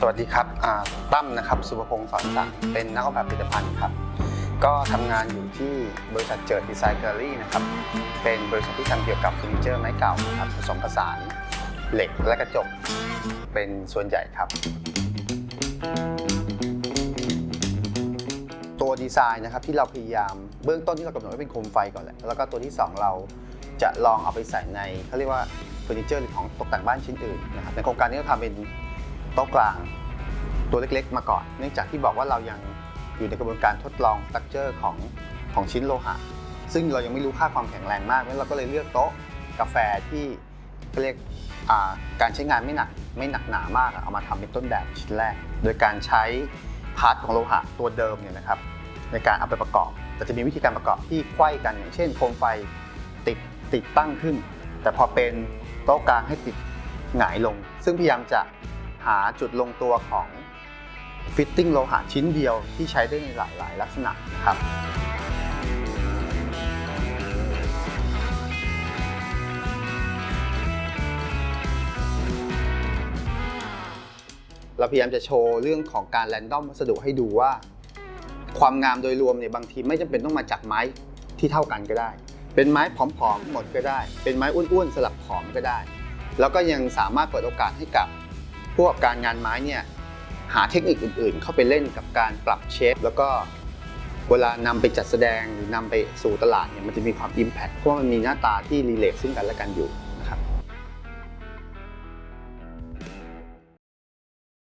สวัสดีครับตั้มนะครับ สุภพงศ์สอนสังเป็นนักออกแบบผลิตภัณฑ์ครับ ก็ทำงานอยู่ที่บริษัทเจิดดีไซน์แกลลอรี่นะครับ เป็นบริษัทที่ทำเกี่ยวกับเฟอร์นิเจอร์ไม้เก่านะครับผสมผสานเหล็กและกระจกเป็นส่วนใหญ่ครับ ตัวดีไซน์นะครับที่เราพยายามเบื้องต้นที่เรากำหนดไว้เป็นโคมไฟก่อนแหละแล้วก็ตัวที่ 2 เราจะลองเอาไปใส่ในเขาเรียกว่าเฟอร์นิเจอร์หรือของตกแต่งบ้านชิ้นอื่นนะครับในโครงการนี้เราทำเป็น โต๊ะกลางตัวเล็กๆ มาก่อน เนื่องจากที่บอกว่าเรายังอยู่ในกระบวนการทดลองสตรัคเจอร์ของของชิ้นโลหะ ซึ่งเรายังไม่รู้ค่าความแข็งแรงมากงั้นเราก็เลยเลือกโต๊ะกาแฟที่เรียกการใช้งานไม่หนักไม่หนักหนามากเอามาทำเป็นต้นแบบชิ้นแรก โดยการใช้พาร์ทของโลหะตัวเดิมเนี่ยนะครับในการเอาไปประกอบ แต่จะมีวิธีการประกอบที่ไขว้กันอย่างเช่นโคมไฟติดติดตั้งขึ้น แต่พอเป็นโต๊ะกลางให้ติดหงายลง ซึ่งพยายามจะ หาจุดลงตัวของฟิตติ้งโลหะชิ้นเดียวที่ใช้ได้ในหลายๆลักษณะนะครับเราพยายามจะโชว์เรื่องของการแรนดอมวัสดุให้ดูว่า ความงามโดยรวมเนี่ยบางทีไม่จำเป็นต้องมาจากไม้ที่เท่ากันก็ได้ เป็นไม้ผอมๆหมดก็ได้ เป็นไม้อ้วนๆสลับผอมก็ได้ แล้วก็ยังสามารถเปิดโอกาสให้กับ ผู้ประกอบการงานไม้เนี่ยหาเทคนิคอื่นๆ เข้าไปเล่นกับการปรับเชฟแล้วก็เวลานำไปจัดแสดงหรือนำไปสู่ตลาดเนี่ยมันจะมีความ Impact เพราะมันมีหน้าตาที่รีเลทซึ่งกันและกันอยู่